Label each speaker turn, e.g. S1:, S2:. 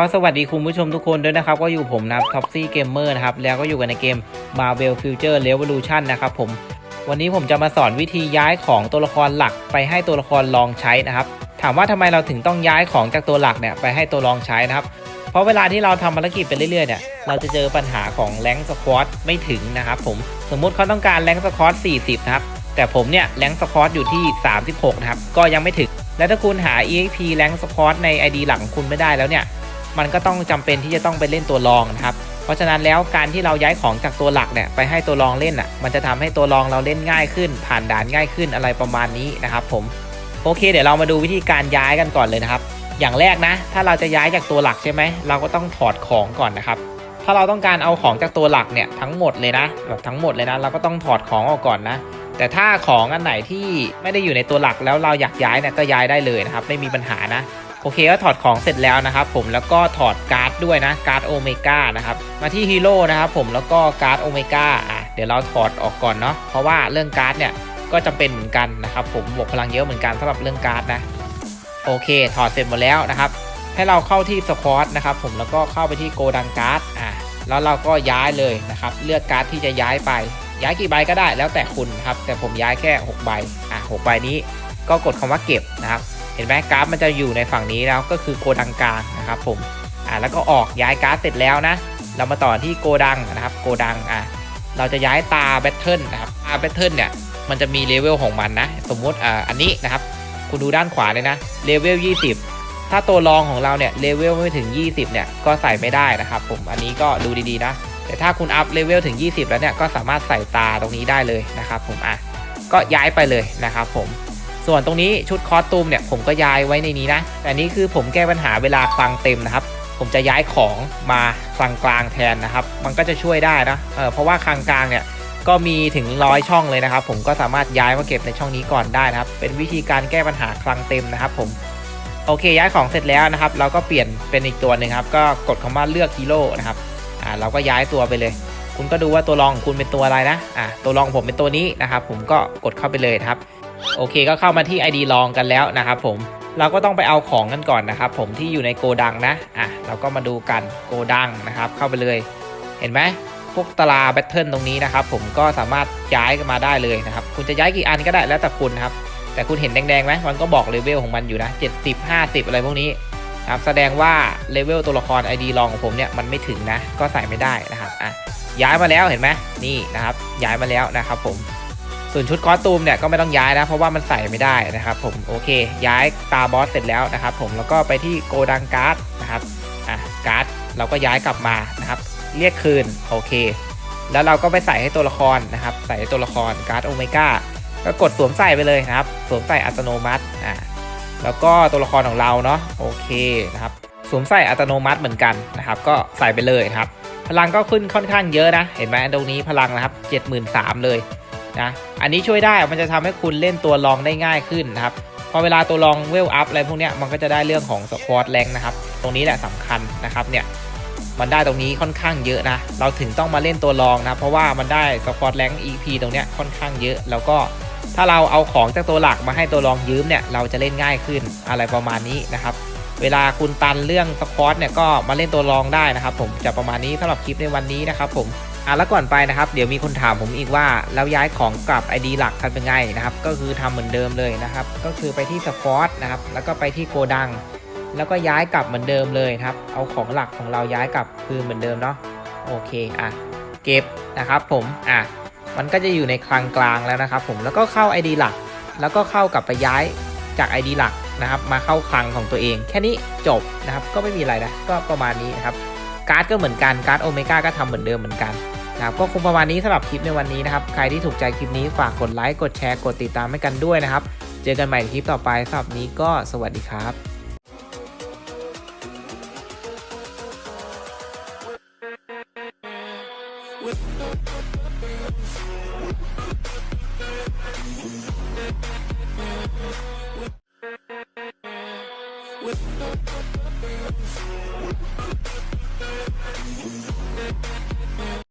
S1: ก็สวัสดีคุณผู้ชมทุกคนด้วยนะครับ ก็อยู่ผมนะท็อปซี่เกมเมอร์นะครับ แล้วก็อยู่กันในเกม Marvel Future Revolution นะครับผม วันนี้ผมจะมาสอนวิธีย้ายของตัวละครหลักไปให้ตัวละครรองใช้นะครับ ถามว่าทำไมเราถึงต้องย้ายของจากตัวหลักเนี่ยไปให้ตัวรองใช้นะครับ เพราะเวลาที่เราทำภารกิจไปเรื่อยๆเนี่ย เราจะเจอปัญหาของแรงสควอตไม่ถึงนะครับผม สมมุติเขาต้องการแรงสควอต40 นะครับ แต่ผมเนี่ยแรงสควอตอยู่ที่ 36 นะครับ ก็ยังไม่ถึง และถ้าคุณหา EXP แรงสควอตใน ID หลังคุณไม่ได้แล้วเนี่ย มันก็ต้องจำเป็นที่จะต้องไปเล่นตัวรองนะครับ เพราะฉะนั้นแล้วการที่เราย้ายของจากตัวหลักเนี่ยไปให้ตัวรองเล่นอะ มันจะทำให้ตัวรองเราเล่นง่ายขึ้น ผ่านด่านง่ายขึ้นอะไรประมาณนี้นะครับ ผม โอเค เดี๋ยวเรามาดูวิธีการย้ายกันก่อนเลยนะครับ อย่างแรกนะ ถ้าเราจะย้ายจากตัวหลักใช่ไหม เราก็ต้องถอดของก่อนนะครับ ถ้าเราต้องการเอาของจากตัวหลักเนี่ยทั้งหมดเลยนะ แบบทั้งหมดเลยนะ เราก็ต้องถอดของออกก่อนนะแต่ถ้าของอันไหนที่ไม่ได้อยู่ในตัวหลักแล้วเราอยากย้ายเนี่ยก็ย้ายได้เลยนะครับ ไม่มีปัญหานะ โอเคก็ถอดของเสร็จแล้วนะครับผมแล้วก็ถอดการ์ดด้วยนะการ์ดโอเมก้านะครับมาที่ฮีโร่นะครับผมแล้วก็การ์ดโอเมก้าอะเดี๋ยวเราถอดออกก่อนเนาะเพราะว่าเรื่องการ์ดเนี่ยก็จำเป็นเหมือนกันนะครับผมบวกพลังเยอะเหมือนกันสำหรับเรื่องการ์ดนะโอเค ถอดเสร็จหมดแล้วนะครับให้เราเข้าที่สควอตนะครับผมแล้วก็เข้าไปที่โกดังการ์ดอะแล้วเราก็ย้ายเลยนะครับเลือกการ์ดที่จะย้ายไป ย้ายกี่ใบก็ได้แล้วแต่คุณครับแต่ผมย้ายแค่ 6 ใบอะ6ใบนี้ก็กดคำว่าเก็บนะครับ เห็นไหมกร์ดมันจะอยู่ในฝั่งนี้แล้วก็คือโกดังกลางนะครับผมอ่าแล้วก็ออกย้ายกร์ดเสร็จแล้วนะ เรามาต่อที่โกดังนะครับโกดังอะเราจะย้ายตาแบทเทิลนะครับตาแบทเทิลเนี่ยมันจะมีเลเวลของมันนะ สมมุติอ่าอันนี้นะครับ คุณดูด้านขวาเลยนะเลเวล20 ถ้าตัวรองของเราเนี่ยเลเวลไม่ถึง 20 เนี่ยก็ใส่ไม่ได้นะครับ ผมอันนี้ก็ดูดีๆนะแต่ถ้าคุณอัพเลเวลถึง 20 แล้วเนี่ยก็สามารถใส่ตาตรงนี้ได้เลยนะครับ ผมอะก็ย้ายไปเลยนะครับผม ส่วนตรงนี้ชุดคอสตูมเนี่ยผมก็ย้ายไว้ในนี้นะ แต่นี้คือผมแก้ปัญหาเวลาคลังเต็มนะครับ ผมจะย้ายของมาคลังกลางแทนนะครับ มันก็จะช่วยได้นะเออเพราะว่าคลังกลางเนี่ยก็มีถึงร้อยช่องเลยนะครับ ผมก็สามารถย้ายมาเก็บในช่องนี้ก่อนได้นะครับ เป็นวิธีการแก้ปัญหาคลังเต็มนะครับ ผมโอเคย้ายของเสร็จแล้วนะครับ เราก็เปลี่ยนเป็นอีกตัวหนึ่งครับก็กดคำว่าเลือกฮีโร่นะครับอ่าเราก็ย้ายตัวไปเลย คุณก็ดูว่าตัวรองของคุณเป็นตัวอะไรนะอ่าตัวรองผมเป็นตัวนี้นะครับ ผมก็กดเข้าไปเลยครับ โอเคก็เข้ามาที่ ID ลองกันแล้วนะครับผมเราก็ต้องไปเอาของกันก่อนนะครับผมที่อยู่ในโกดังนะอะเราก็มาดูกันโกดังนะครับเข้าไปเลย เห็นไหมพวกตาราแบทเทิลตรงนี้นะครับผมก็สามารถย้ายกันมาได้เลยนะครับคุณจะย้ายกี่อันก็ได้แล้วแต่คุณนะครับแต่คุณเห็นแดงๆไหมมันก็บอกเลเวลของมันอยู่นะ70 50 อะไรพวกนี้นะครับแสดงว่าเลเวลตัวละคร ID ลองของผมเนี่ยมันไม่ถึงนะก็ใส่ไม่ได้นะครับอะย้ายมาแล้วเห็นไหมนี่นะครับย้ายมาแล้วนะครับผม ส่วนชุดคอสตูมเนี่ยก็ไม่ต้องย้ายนะเพราะว่ามันใส่ไม่ได้นะครับ ผมโอเค ย้ายตาบอสเสร็จแล้วนะครับ ผมแล้วก็ไปที่โกดังการ์ดนะครับอะการ์ดเราก็ย้ายกลับมานะครับ เรียกคืนโอเค แล้วเราก็ไปใส่ให้ตัวละครนะครับ ใส่ให้ตัวละครการ์ดโอเมก้าก็กดสวมใส่ไปเลยนะครับ สวมใส่อัตโนมัติอะแล้วก็ตัวละครของเราเนาะโอเคนะครับสวมใส่อัตโนมัติเหมือนกันนะครับ ก็ใส่ไปเลยครับ พลังก็ขึ้นค่อนข้างเยอะนะ เห็นไหมตรงนี้พลังนะครับ 73,000 เลย นะอันนี้ช่วยได้มันจะทำให้คุณเล่นตัวรองได้ง่ายขึ้นนะครับพอเวลาตัวรองเวลอัพอะไรพวกนี้มันก็จะได้เรื่องของสควอตแรงนะครับ ตรงนี้แหละสำคัญนะครับเนี่ยมันได้ตรงนี้ค่อนข้างเยอะนะ เราถึงต้องมาเล่นตัวรองนะ เพราะว่ามันได้สควอตแรง EP ตรงเนี้ยค่อนข้างเยอะ แล้วก็ถ้าเราเอาของจากตัวหลักมาให้ตัวรองยืมเนี่ย เราจะเล่นง่ายขึ้นอะไรประมาณนี้นะครับ เวลาคุณตันเรื่องสควอตเนี่ยก็มาเล่นตัวรองได้นะครับ ผมจะประมาณนี้สำหรับคลิปในวันนี้นะครับผม อะแล้วก่อนไปนะครับเดี๋ยวมีคนถามผมอีกว่าแล้วย้ายของกลับ ID หลักกันเป็นไงนะครับ ก็คือทำเหมือนเดิมเลยนะครับ ก็คือไปที่สควอตนะครับ แล้วก็ไปที่โกดัง แล้วก็ย้ายกลับเหมือนเดิมเลยครับ เอาของหลักของเราย้ายกลับคือเหมือนเดิมเนาะโอเคอะเก็บนะครับ ผมอะมันก็จะอยู่ในคลังกลางแล้วนะครับ ผมแล้วก็เข้า ID หลัก แล้วก็เข้ากลับไปย้ายจาก ID หลักนะครับ มาเข้าคลังของตัวเอง แค่นี้จบนะครับ ก็ไม่มีอะไรนะก็ประมาณนี้นะครับการ์ดก็เหมือนกันการ์ดโอเมก้าก็ทำเหมือนเดิมเหมือนกัน ครับก็คงประมาณนี้สำหรับคลิปในวันนี้นะครับ ใครที่ถูกใจคลิปนี้ฝากกดไลค์กดแชร์กดติดตามให้กันด้วยนะครับ เจอกันใหม่คลิปต่อไปสำหรับนี้ก็สวัสดีครับ